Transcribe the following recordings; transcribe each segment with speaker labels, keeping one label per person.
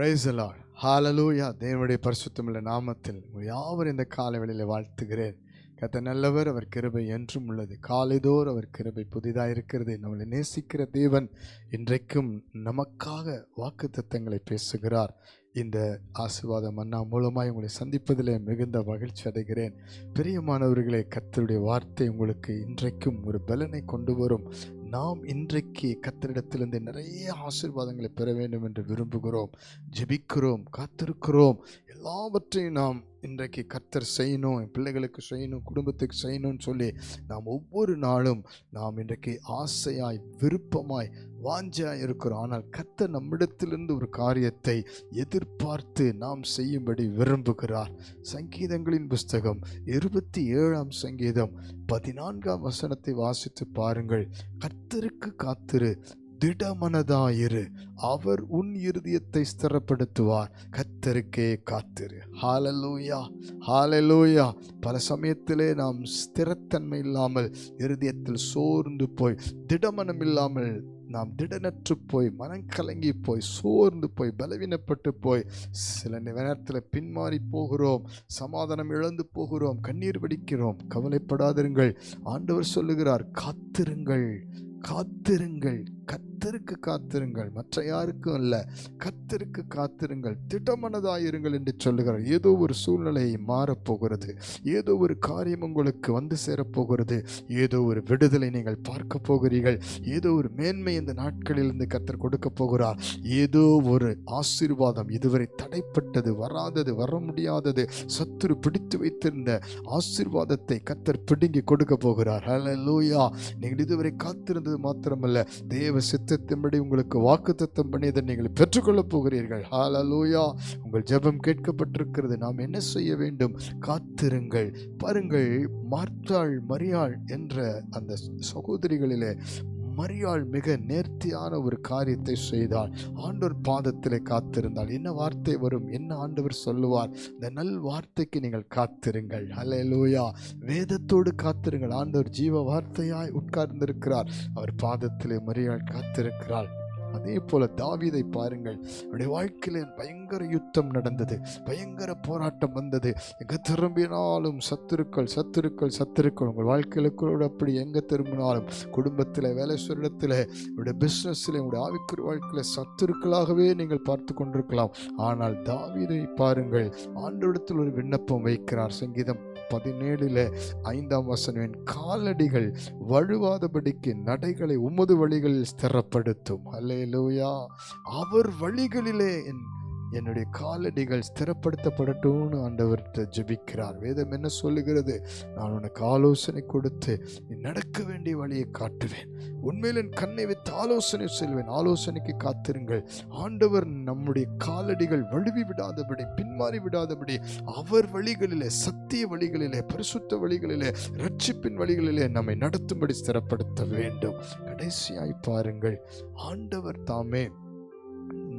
Speaker 1: Price ஹாலலூயா தேவனுடைய பரிசுத்தமுள்ள நாமத்தில் யாவர் இந்த காலவெளியில் வாழ்த்துகிறேன். கத்த நல்லவர் அவர் கிருபை என்றும் உள்ளது. காலைதோர் அவர் கிருபை புதிதாக இருக்கிறது. நம்மளை நேசிக்கிற தேவன் இன்றைக்கும் நமக்காக வாக்கு தத்தங்களை பேசுகிறார். இந்த ஆசிர்வாத மன்னா மூலமாக உங்களை சந்திப்பதிலே மிகுந்த மகிழ்ச்சி அடைகிறேன். பிரியமானவர்களே கத்தருடைய வார்த்தை உங்களுக்கு இன்றைக்கும் ஒரு பலனை கொண்டு வரும். நாம் இன்றைக்கு கத்தரிடத்திலிருந்து நிறைய ஆசீர்வாதங்களை பெற வேண்டும் என்று விரும்புகிறோம் ஜெபிக்கிறோம் காத்திருக்கிறோம். எல்லாவற்றையும் நாம் இன்றைக்கு கத்தர் செய்யணும் என் பிள்ளைகளுக்கு செய்யணும் குடும்பத்துக்கு செய்யணும்னு சொல்லி நாம் ஒவ்வொரு நாளும் நாம் இன்றைக்கு ஆசையாய் விருப்பமாய் வாஞ்சாய் இருக்கிறோம். ஆனால் கத்தர் நம்மிடத்திலிருந்து ஒரு காரியத்தை எதிர்பார்த்து நாம் செய்யும்படி விரும்புகிறார். சங்கீதங்களின் புஸ்தகம் இருபத்தி ஏழாம் சங்கீதம் பதினான்காம் வசனத்தை வாசித்து பாருங்கள். கர்த்தருக்கு காத்திரு திடமனதாயிரு. அவர் உன் இருதயத்தை ஸ்திரப்படுத்துவார். கத்தருக்கே காத்திரு. ஹாலலூயா ஹாலலூயா பல சமயத்திலே நாம் ஸ்திரத்தன்மை இல்லாமல் இருதயத்தில் சோர்ந்து போய் திடமனம் இல்லாமல் நாம் திடனற்று போய் மனம் கலங்கி போய் சோர்ந்து போய் பலவீனப்பட்டு போய் சில நேரத்தில் பின்மாறி போகிறோம் சமாதானம் இழந்து போகிறோம் கண்ணீர் வடிக்கிறோம். கவலைப்படாதிருங்கள். ஆண்டவர் சொல்லுகிறார் காத்திருங்கள். காத்திருங்கள். கத்தருக்கு காத்திருங்கள். மற்ற யாருக்கும் அல்ல. கத்தருக்கு காத்திருங்கள். திட்டமனதாயிருங்கள் என்று சொல்லுகிறார். ஏதோ ஒரு சூழ்நிலை மாறப்போகிறது ஏதோ ஒரு காரியம் உங்களுக்கு வந்து சேரப்போகிறது ஏதோ ஒரு விடுதலை நீங்கள் பார்க்க போகிறீர்கள். ஏதோ ஒரு மேன்மை இந்த நாட்களிலிருந்து கத்தர் கொடுக்க போகிறார். ஏதோ ஒரு ஆசீர்வாதம் இதுவரை தடைப்பட்டது வராதது வர முடியாதது சத்துரு பிடித்து வைத்திருந்த ஆசீர்வாதத்தை கத்தர் பிடுங்கி கொடுக்க போகிறார். லூயா நீங்கள் இதுவரை காத்திருந்தது மாத்திரமல்ல. தேவ சித்தத்தின்படி உங்களுக்கு வாக்குத்தத்தம் பண்ணியதை நீங்கள் பெற்றுக்கொள்ளப் போகிறீர்கள். ஹாலலூயா உங்கள் ஜெபம் கேட்கப்பட்டிருக்கிறது. நாம் என்ன செய்ய வேண்டும்? காத்திருங்கள். பாருங்கள் மார்த்தாள் மரியாள் என்ற அந்த சகோதரிகளிலே மரியாள் மிக நேர்த்தியான ஒரு காரியத்தை செய்தாள். ஆண்டவர் பாதத்திலே காத்திருந்தாள். என்ன வார்த்தை வரும்? என்ன ஆண்டவர் சொல்லுவார்? இந்த நல் வார்த்தைக்கு நீங்கள் காத்திருங்கள். ஹalleluya வேதத்தோடு காத்திருங்கள். ஆண்டவர் ஜீவ வார்த்தையாய் உட்கார்ந்திருக்கிறார். அவர் பாதத்திலே மரியாள் காத்திருக்கிறாள். அதே போல தாவிதை பாருங்கள். அவருடைய வாழ்க்கையில் பயங்கர யுத்தம் நடந்தது. பயங்கர போராட்டம் வந்தது. எங்க திரும்பினாலும் சத்துருக்கள் சத்துருக்கள் சத்துருக்கள். உங்கள் வாழ்க்கையில் கூட அப்படி எங்கே திரும்பினாலும் குடும்பத்தில் வேலை சொல்லிடத்தில் உங்களுடைய பிஸ்னஸில் உங்களுடைய ஆவிக்குரிய வாழ்க்கையில் சத்துருக்களாகவே நீங்கள் பார்த்து கொண்டிருக்கலாம். ஆனால் தாவீதை பாருங்கள் ஆண்டோடத்தில் ஒரு விண்ணப்பம் வைக்கிறார் சங்கீதம் பதினேழில் ஐந்தாம் வசனம் என் காலடிகள் வழுவாதபடிக்கு நடைகளை உமது வழிகளில் ஸ்திரப்படுத்தும். அல்லேலூயா. அவர் வழிகளிலே என் என்னுடைய காலடிகள் ஸ்திரப்படுத்தப்படட்டும்னு ஆண்டவர்கிட்ட ஜெபிக்கிறார். வேதம் என்ன சொல்லுகிறது? நான் உனக்கு ஆலோசனை கொடுத்து நீ நடக்க வேண்டிய வழியை காட்டுவேன். உண்மையில் என் கண்ணை வைத்து ஆலோசனை செல்வேன். ஆலோசனைக்கு காத்திருங்கள். ஆண்டவர் நம்முடைய காலடிகள் வழுவி விடாதபடி பின்மாறி விடாதபடி அவர் வழிகளிலே சத்திய வழிகளிலே பரிசுத்த வழிகளிலே ரட்சிப்பின் வழிகளிலே நம்மை நடத்தும்படி ஸ்திரப்படுத்த வேண்டும். கடைசியாய் பாருங்கள். ஆண்டவர் தாமே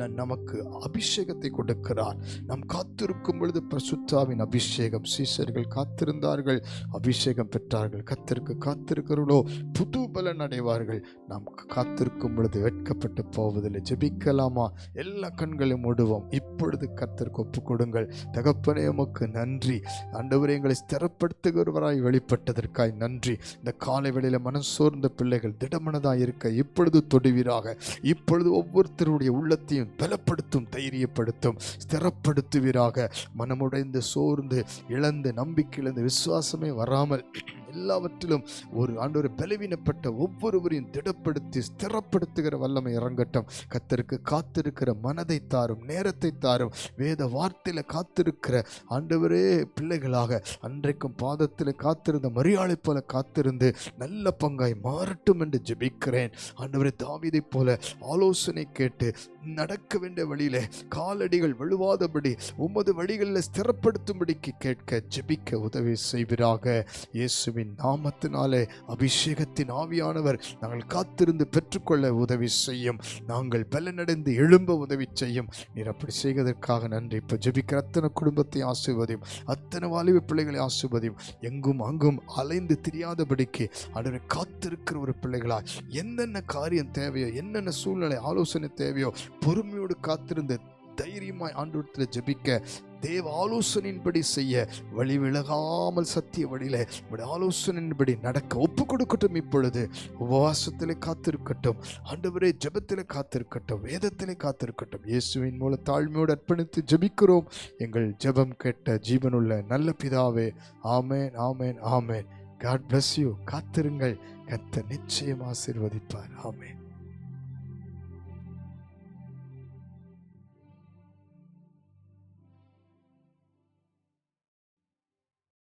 Speaker 1: நமக்கு அபிஷேகத்தை கொடுக்கிறார். நாம் காத்திருக்கும் பொழுது பிரசுத்தாவின் அபிஷேகம் சீசர்கள் காத்திருந்தார்கள் அபிஷேகம் பெற்றார்கள். கத்திற்கு காத்திருக்கிறவர்களோ புது பலன் அடைவார்கள். நாம் காத்திருக்கும் பொழுது வெட்கப்பட்டு போவதில்லை. ஜெபிக்கலாமா? எல்லா கண்களையும் மூடுவோம். இப்பொழுது கத்திற்கு ஒப்பு கொடுங்கள். தகப்பனே உமக்கு நன்றி. ஆண்டவரே எங்களை ஸ்திரப்படுத்துகிறவராய் வெளிப்பட்டதற்காய் நன்றி. இந்த காலை வேளையில் மனம் சோர்ந்த பிள்ளைகள் திடமனதாக இருக்க இப்பொழுது தொடுவீராக. இப்பொழுது ஒவ்வொருத்தருடைய உள்ளத்தையும் பலப்படுத்தும் தைரியப்படுத்தும் ஸ்திரப்படுத்துவீராக. மனமுடைந்து சோர்ந்து இழந்து நம்பிக்கை இழந்து விசுவாசமே வராமல் எல்லாவற்றிலும் ஒரு ஆண்டவர் பலவீனப்பட்ட ஒவ்வொருவரையும் திடப்படுத்தி ஸ்திரப்படுத்துகிற வல்லமை இறங்கட்டும். கத்தருக்கு காத்திருக்கிற மனதை தாரும் நேரத்தை தாரும் வேத வார்த்தையில காத்திருக்கிற ஆண்டவரே பிள்ளைகளாக அன்றைக்கும் பாதத்தில் காத்திருந்த மரியாதை போல காத்திருந்து நல்ல பங்காய் மாறட்டும் என்று ஜெபிக்கிறேன். ஆண்டவரே தாவிதை போல ஆலோசனை கேட்டு நடக்க வேண்டிய வழியிலே காலடிகள் வழுவாதபடி உமது வழிகளில் ஸ்திரப்படுத்தும்படிக்கு கேட்க ஜெபிக்க உதவி செய்வீராக. இயேசுவின் நாமத்தினாலே அபிஷேகத்தின் ஆவியானவர் நாங்கள் காத்திருந்து பெற்றுக்கொள்ள உதவி செய்யும். நாங்கள் பலனடைந்து எழும்ப உதவி செய்யும். நீர் அப்படி செய்வதற்காக நன்றி. இப்போ ஜெபிக்கிற அத்தனை குடும்பத்தை ஆசிர்வதியும். அத்தனை வாலிப பிள்ளைகளை ஆசிர்வதியும். எங்கும் அங்கும் அலைந்து தெரியாதபடிக்கு அடரை காத்திருக்கிற ஒரு பிள்ளைகளாய். என்னென்ன காரியம் தேவையோ என்னென்ன சூழ்நிலை ஆலோசனை தேவையோ பொறுமையோடு காத்திருந்து தைரியமாய் ஆண்டோரத்தில் ஜெபிக்க தேவ ஆலோசனையின்படி செய்ய வழி விலகாமல் சத்திய வழியில உடைய ஆலோசனையின்படி நடக்க ஒப்பு கொடுக்கட்டும் இப்பொழுது. உபவாசத்திலே காத்திருக்கட்டும் ஆண்டவரே ஜெபத்திலே காத்திருக்கட்டும் வேதத்திலே காத்திருக்கட்டும். இயேசுவின் மூல தாழ்மையோடு அர்ப்பணித்து ஜெபிக்கிறோம். எங்கள் ஜெபம் கேட்ட ஜீவனுள்ள நல்ல பிதாவே ஆமேன் ஆமேன் ஆமேன். காட் பிளஸ் யூ காத்திருங்கள். கத்த நிச்சயம் ஆசிர்வதிப்பார். ஆமேன்.